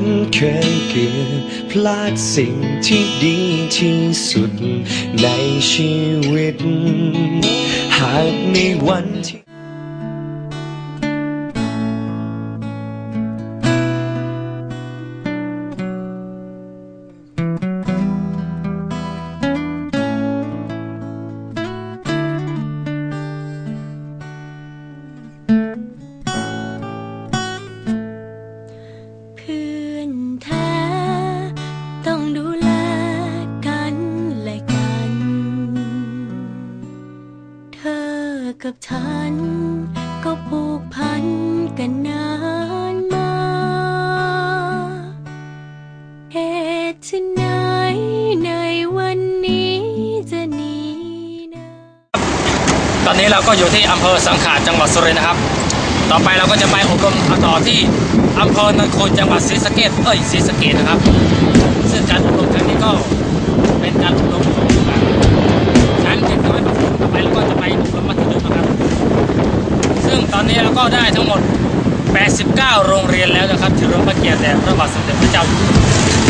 ันเคยเกือบพลาดสิ่งที่ดีที่สุดในชีวิต หากในวันที่ กับฉัน ก็ผูกพันกันนานมาเหตุไฉนในวันนี้จะหนีนาตอนนี้เราก็อยู่ที่อำเภอสังขารจังหวัดสุรินทร์นะครับ ต่อไปเราก็จะไปอบรมต่อที่อำเภอนนโคนจังหวัดศรีสะเกษเอ้ยศรีสะเกษนะครับ ซึ่งการอบรมครั้งนี้ก็เป็นการอบรมของ ต่อไปเราก็จะไปอบรมมัธยมนะครับ ซึ่งตอนนี้เราก็ได้ทั้งหมด 89 โรงเรียนแล้วนะครับที่รวมพระเกียรติแด่พระบาทสมเด็จพระเจ้าอยู่หัว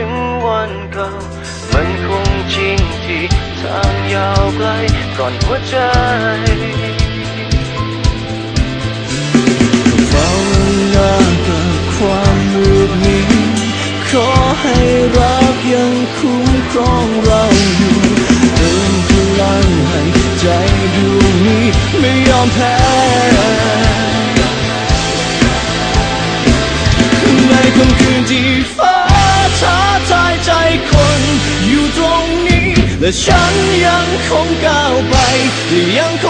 ถึงวันเก่า มันคงจริงที่ทางยาวไกลก่อนหัวใจเฝ้าเวลากับความมืดมิดขอให้รักยังคุ้มครองเราอยู่เติมพลังให้ใจดวงนี้ไม่ยอมแพ้ในค่ำคืนที่ฟ้า ฉันยังคงก้าวไปและยังคงมี